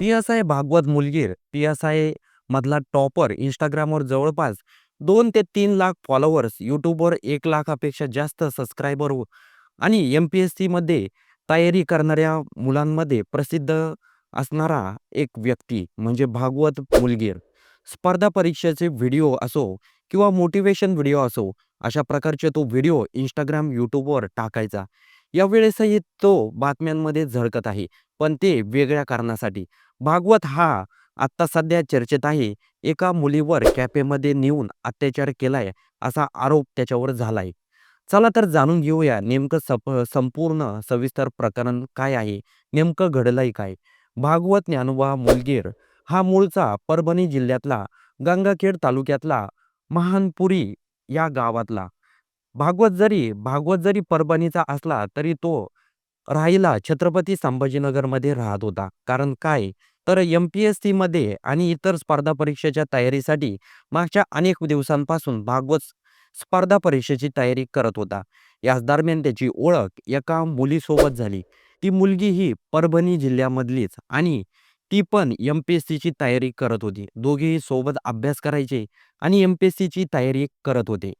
P S I Bhagwat Mulgir P S I मधला topper इंस्टाग्रामवर जवळपास दोन ते तीन लाख फॉलोअर्स यूट्यूबवर एक लाखापेक्षा जास्त सबस्क्रायबर आणि एम पी एस सीमध्ये तयारी करणाऱ्या मुलांमध्ये प्रसिद्ध असणारा एक व्यक्ती म्हणजे भागवत मुलगीर. स्पर्धा परीक्षेचे व्हिडिओ असो किंवा मोटिवेशन व्हिडिओ असो अशा प्रकारचे तो व्हिडिओ इंस्टाग्राम यूट्यूबवर टाकायचा. यावेळेसही तो बातम्यांमध्ये झळकत आहे. पण ते वेगळ्या कारणासाठी. भागवत हा आत्ता सध्या चर्चेत आहे. एका मुलीवर कॅफेमध्ये नेऊन अत्याचार केलाय असा आरोप त्याच्यावर झालाय. चला तर जाणून घेऊया नेमकं सप संपूर्ण सविस्तर प्रकरण काय आहे? नेमकं घडलंय काय? भागवत ज्ञानोबा मुलगीर हा मूळचा परभणी जिल्ह्यातला गंगाखेड तालुक्यातला महानपुरी या गावातला. भागवत जरी भागवत जरी परभणीचा असला तरी तो राहिला छत्रपती संभाजीनगरमध्ये राहत होता. कारण काय? तर एम पी एस सीमध्ये आणि इतर स्पर्धा परीक्षेच्या तयारीसाठी मागच्या अनेक दिवसांपासून भागवत स्पर्धा परीक्षेची तयारी करत होता. याच दरम्यान त्याची ओळख एका मुलीसोबत झाली. ती मुलगी ही परभणी जिल्ह्यामधलीच आणि ती पण एम पी एस सीची तयारी करत होती. दोघेही सोबत अभ्यास करायचे आणि एम पी एस सीची तयारी करत होते.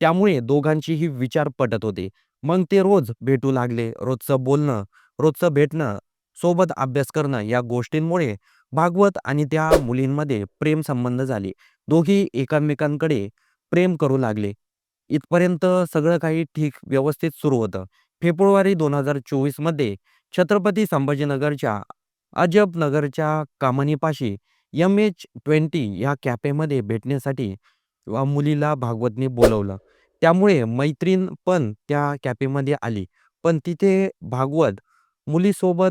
त्यामुळे दोघांचीही विचार पटत होते. मग ते रोज भेटू लागले. रोजचं बोलणं रोजचं भेटणं सोबत अभ्यास करणं या गोष्टींमुळे भागवत आणि त्या मुलींमध्ये प्रेम संबंध झाले. दोघी एकमेकांकडे प्रेम करू लागले. इथपर्यंत सगळं काही ठीक व्यवस्थित सुरू होतं. फेब्रुवारी दोन हजार चोवीसमध्ये छत्रपती संभाजीनगरच्या अजबनगरच्या कामनीपाशी एम एच ट्वेंटी या कॅफेमध्ये भेटण्यासाठी मुलीला भागवतने बोलवलं. त्यामुळे मैत्रीण पण त्या कॅफेमध्ये आली. पण तिथे भागवत मुलीसोबत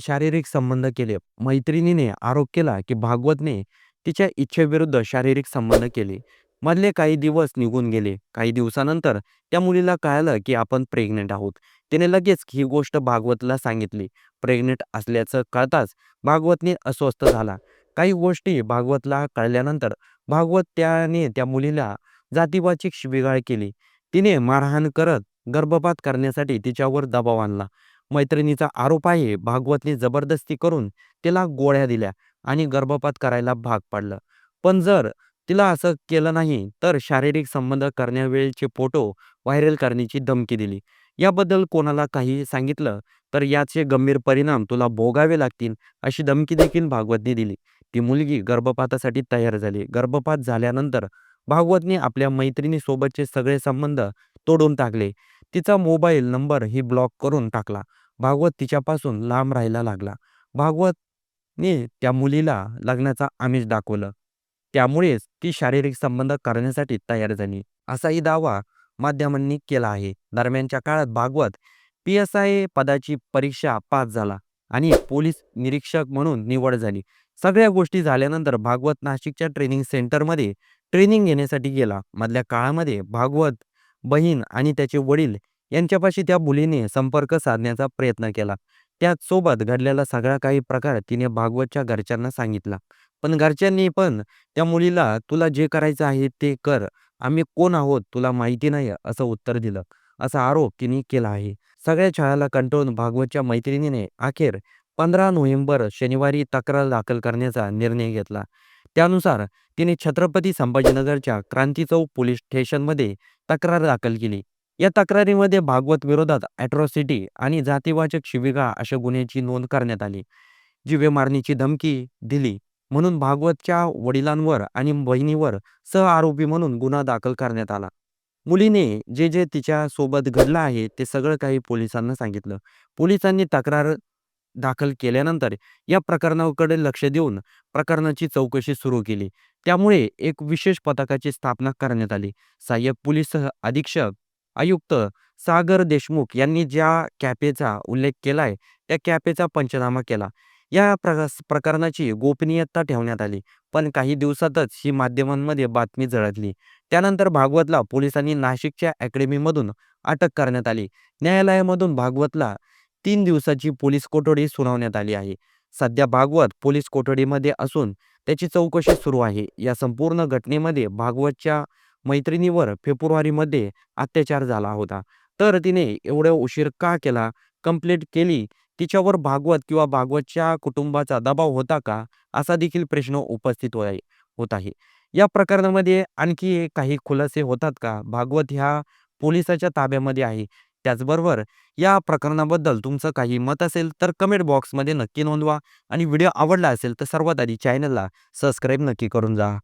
शारीरिक संबंध केले. मैत्रिणीने आरोप केला की भागवतने तिच्या इच्छेविरुद्ध शारीरिक संबंध केले. मधले काही दिवस निघून गेले. काही दिवसानंतर त्या मुलीला कळालं की आपण प्रेग्नेंट आहोत. तिने लगेच ही गोष्ट भागवतला सांगितली. प्रेग्नेंट असल्याचं कळताच भागवतने अस्वस्थ झाला. काही गोष्टी भागवतला कळल्यानंतर भागवत त्याने त्या मुलीला जातीवाचक शिबिगाळ केली. तिने मारहाण करत गर्भपात करण्यासाठी तिच्यावर दबाव आणला. मैत्रिणीचा आरोप आहे भागवतने जबरदस्ती करून तिला गोळ्या दिल्या आणि गर्भपात करायला भाग पाडलं. पण जर तिला असं केलं नाही तर शारीरिक संबंध करण्यावेळेचे फोटो व्हायरल करण्याची धमकी दिली. याबद्दल कोणाला काही सांगितलं तर याचे गंभीर परिणाम तुला भोगावे लागतील अशी धमकी देखील भागवतने दिली. ती मुलगी गर्भपातासाठी तयार झाली. गर्भपात झाल्यानंतर भागवतने आपल्या मैत्रिणीसोबतचे सगळे संबंध तोडून टाकले. तिचा मोबाईल नंबर ही ब्लॉक करून टाकला. भागवत तिच्यापासून लांब राहायला लागला. भागवतने त्या मुलीला लग्नाचा आमिष दाखवलं. त्यामुळेच ती शारीरिक संबंध करण्यासाठी तयार झाली. असाही दावा माध्यमांनी केला आहे. दरम्यानच्या काळात भागवत पी एस आय पदाची परीक्षा पास झाला आणि पोलीस निरीक्षक म्हणून निवड झाली. सगळ्या गोष्टी झाल्यानंतर भागवत नाशिकच्या ट्रेनिंग सेंटरमध्ये ट्रेनिंग घेण्यासाठी गेला. मधल्या काळामध्ये भागवत बहीण आणि त्याचे वडील यांच्यापाशी त्या मुलीने संपर्क साधण्याचा प्रयत्न केला. त्याचसोबत घडलेला सगळा काही प्रकार तिने भागवतच्या घरच्यांना सांगितला. पण घरच्यांनी पण त्या मुलीला तुला जे करायचं आहे ते कर. आम्ही कोण आहोत तुला माहिती नाही असं उत्तर दिलं. असा आरोप तिने केला आहे. सगळ्या छळाला कंटाळून भागवतच्या मैत्रिणीने अखेर पंधरा नोव्हेंबर शनिवारी तक्रार दाखल करण्याचा निर्णय घेतला. त्यानुसार तिने छत्रपती संभाजीनगरच्या क्रांती चौक पोलीस स्टेशनमध्ये तक्रार दाखल केली. या तक्रारीमध्ये भागवत विरोधात ॲट्रॉसिटी आणि जातीवाचक शिबिका अशा गुन्ह्याची नोंद करण्यात आली. जीवे मारण्याची धमकी दिली म्हणून भागवतच्या वडिलांवर आणि बहिणीवर सहआरोपी म्हणून गुन्हा दाखल करण्यात आला. मुलीने जे जे तिच्या सोबत घडलं आहे ते सगळं काही पोलिसांना सांगितलं. पोलिसांनी तक्रार दाखल केल्यानंतर या प्रकरणाकडे लक्ष देऊन प्रकरणाची चौकशी सुरू केली. त्यामुळे एक विशेष पथकाची स्थापना करण्यात आली. सहाय्यक पोलीस अधीक्षक आयुक्त सागर देशमुख यांनी ज्या कॅफेचा उल्लेख केलाय त्या कॅफेचा पंचनामा केला. या प्रकरणाची गोपनीयता ठेवण्यात आली पण काही दिवसातच ही माध्यमांमध्ये बातमी झळकली. त्यानंतर भागवतला पोलिसांनी नाशिकच्या अकॅडमीमधून अटक करण्यात आली. न्यायालयामधून भागवतला तीन दिवसाची पोलीस कोठडी सुनावण्यात आली आहे सध्या भागवत पोलीस कोठडीमध्ये असून त्याची चौकशी सुरू आहे या संपूर्ण घटनेमध्ये भागवतच्या मैत्रिणीवर फेब्रुवारीमध्ये अत्याचार झाला होता तर तिने एवढा उशीर का केला कंप्लेंट केली तिच्यावर भागवत किंवा भागवतच्या कुटुंबाचा दबाव होता का? असा देखील प्रश्न उपस्थित होय होत आहे. या प्रकरणामध्ये आणखी काही खुलासे होतात का? भागवत ह्या पोलिसाच्या ताब्यामध्ये आहे. त्याचबरोबर या प्रकरणाबद्दल तुमचं काही मत असेल तर कमेंट बॉक्समध्ये नक्की नोंदवा आणि व्हिडिओ आवडला असेल तर सर्वात आधी चॅनलला सबस्क्राईब नक्की करून जा.